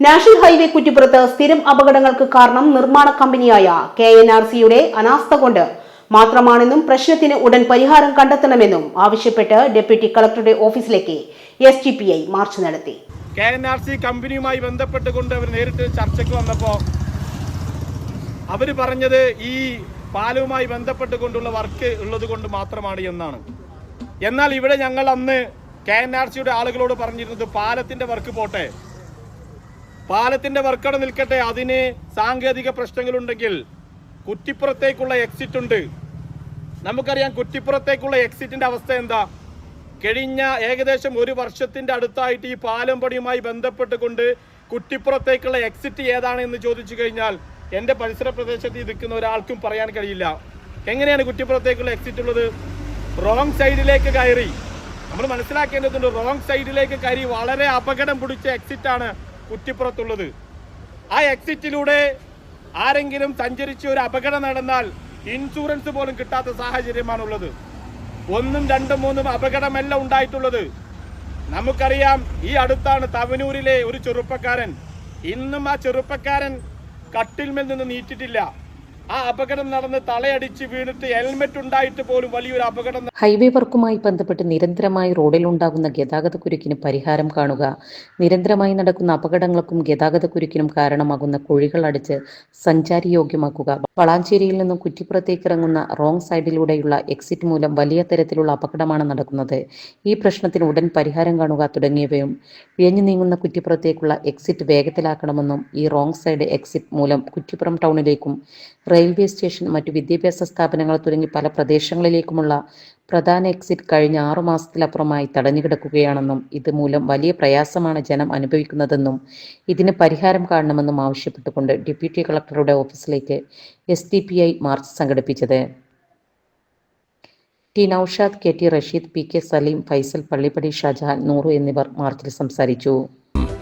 National highway കുറ്റിപ്പുറത്ത് സ്ഥിരം അപകടങ്ങൾക്ക് കാരണം നിർമ്മാണ കമ്പനിയായ കെ എൻ ആർ സിയുടെ അനാസ്ഥ കൊണ്ട് മാത്രമാണെന്നും പ്രശ്നത്തിന് ഉടൻ പരിഹാരം കണ്ടെത്തണമെന്നും ആവശ്യപ്പെട്ട് ഡെപ്യൂട്ടി കളക്ടറുടെ ഓഫീസിലേക്ക് S T P I march നടത്തി. കെ എൻ ആർ സി കമ്പനിയുമായി ബന്ധപ്പെട്ടുകൊണ്ട് അവർ നേരിട്ട് ചർച്ചയ്ക്ക് വന്നപ്പോൾ അവർ പറഞ്ഞത് ഈ പാലവുമായി ബന്ധപ്പെട്ടുകൊണ്ടുള്ള വർക്ക് ഉള്ളത് കൊണ്ട് മാത്രമാണ് എന്നാണ്. എന്നാൽ ഇവിടെ ഞങ്ങൾ അന്ന് കെ എൻ ആർ സിയുടെ ആളുകളോട് പറഞ്ഞിരുന്നത് പാലത്തിന്റെ വർക്ക് പോട്ടെ പാലത്തിന്റെ വർക്കട നിൽക്കട്ടെ. അതിന് സാങ്കേതിക പ്രശ്നങ്ങളുണ്ടെങ്കിൽ കുറ്റിപ്പുറത്തേക്കുള്ള എക്സിറ്റ് ഉണ്ട്. നമുക്കറിയാം കുറ്റിപ്പുറത്തേക്കുള്ള എക്സിറ്റിന്റെ അവസ്ഥ എന്താ? കഴിഞ്ഞ ഏകദേശം ഒരു വർഷത്തിന്റെ അടുത്തായിട്ട് ഈ പാലം പണിയുമായി ബന്ധപ്പെട്ടുകൊണ്ട് കുറ്റിപ്പുറത്തേക്കുള്ള എക്സിറ്റ് ഏതാണ് എന്ന് ചോദിച്ചു കഴിഞ്ഞാൽ എന്റെ പരിസര പ്രദേശത്ത് നിൽക്കുന്ന ഒരാൾക്കും പറയാൻ കഴിയില്ല. എങ്ങനെയാണ് കുറ്റിപ്പുറത്തേക്കുള്ള എക്സിറ്റ് ഉള്ളത്? റോങ് സൈഡിലേക്ക് കയറി. നമ്മൾ മനസ്സിലാക്കേണ്ടതുണ്ട് റോങ് സൈഡിലേക്ക് കയറി വളരെ അപകടം പിടിച്ച ആണ് കുറ്റിപ്പുറത്തുള്ളത്. ആ എക്സിറ്റിലൂടെ ആരെങ്കിലും സഞ്ചരിച്ച് ഒരു അപകടം നടന്നാൽ ഇൻഷുറൻസ് പോലും കിട്ടാത്ത സാഹചര്യമാണുള്ളത്. ഒന്നും രണ്ടും മൂന്നും അപകടമല്ല ഉണ്ടായിട്ടുള്ളത്. നമുക്കറിയാം ഈ അടുത്താണ് തവനൂരിലെ ഒരു ചെറുപ്പക്കാരൻ. ഇന്നും ആ ചെറുപ്പക്കാരൻ കട്ടിൽമേൽ നിന്ന് നീറ്റിട്ടില്ല. ആ അപകടം നടന്ന് തലയടിച്ച് വീണിട്ട് ഹെൽമെറ്റ് ഉണ്ടായിട്ട് പോലും വലിയൊരു അപകടം ഹൈവേ വർക്കുമായി ബന്ധപ്പെട്ട് നിരന്തരമായി റോഡിലുണ്ടാകുന്ന ഗതാഗതക്കുരുക്കിന് പരിഹാരം കാണുക. നിരന്തരമായി നടക്കുന്ന അപകടങ്ങൾക്കും ഗതാഗത കുരുക്കിനും കാരണമാകുന്ന കുഴികൾ അടിച്ച് സഞ്ചാരി യോഗ്യമാക്കുക. വളാഞ്ചേരിയിൽ നിന്നും കുറ്റിപ്പുറത്തേക്ക് ഇറങ്ങുന്ന റോങ് സൈഡിലൂടെയുള്ള എക്സിറ്റ് മൂലം വലിയ തരത്തിലുള്ള അപകടമാണ് നടക്കുന്നത്. ഈ പ്രശ്നത്തിന് ഉടൻ പരിഹാരം കാണുക തുടങ്ങിയവയും വിയഞ്ഞു നീങ്ങുന്ന കുറ്റിപ്പുറത്തേക്കുള്ള എക്സിറ്റ് വേഗത്തിലാക്കണമെന്നും ഈ റോങ് സൈഡ് എക്സിറ്റ് മൂലം കുറ്റിപ്പുറം ടൗണിലേക്കും റെയിൽവേ സ്റ്റേഷൻ മറ്റു വിദ്യാഭ്യാസ സ്ഥാപനങ്ങൾ തുടങ്ങി പല പ്രദേശങ്ങളിലേക്കുമുള്ള പ്രധാന എക്സിറ്റ് കഴിഞ്ഞ ആറു മാസത്തിലപ്പുറമായി തടഞ്ഞുകിടക്കുകയാണെന്നും ഇതുമൂലം വലിയ പ്രയാസമാണ് ജനം അനുഭവിക്കുന്നതെന്നും ഇതിന് പരിഹാരം കാണണമെന്നും ആവശ്യപ്പെട്ടുകൊണ്ട് ഡെപ്യൂട്ടി കളക്ടറുടെ ഓഫീസിലേക്ക് S D P I march സംഘടിപ്പിച്ചത്. T Noushad K T Rasheed P K Saleem Faisal Pallippadi Shajahan Nooru എന്നിവർ മാർച്ചിൽ സംസാരിച്ചു.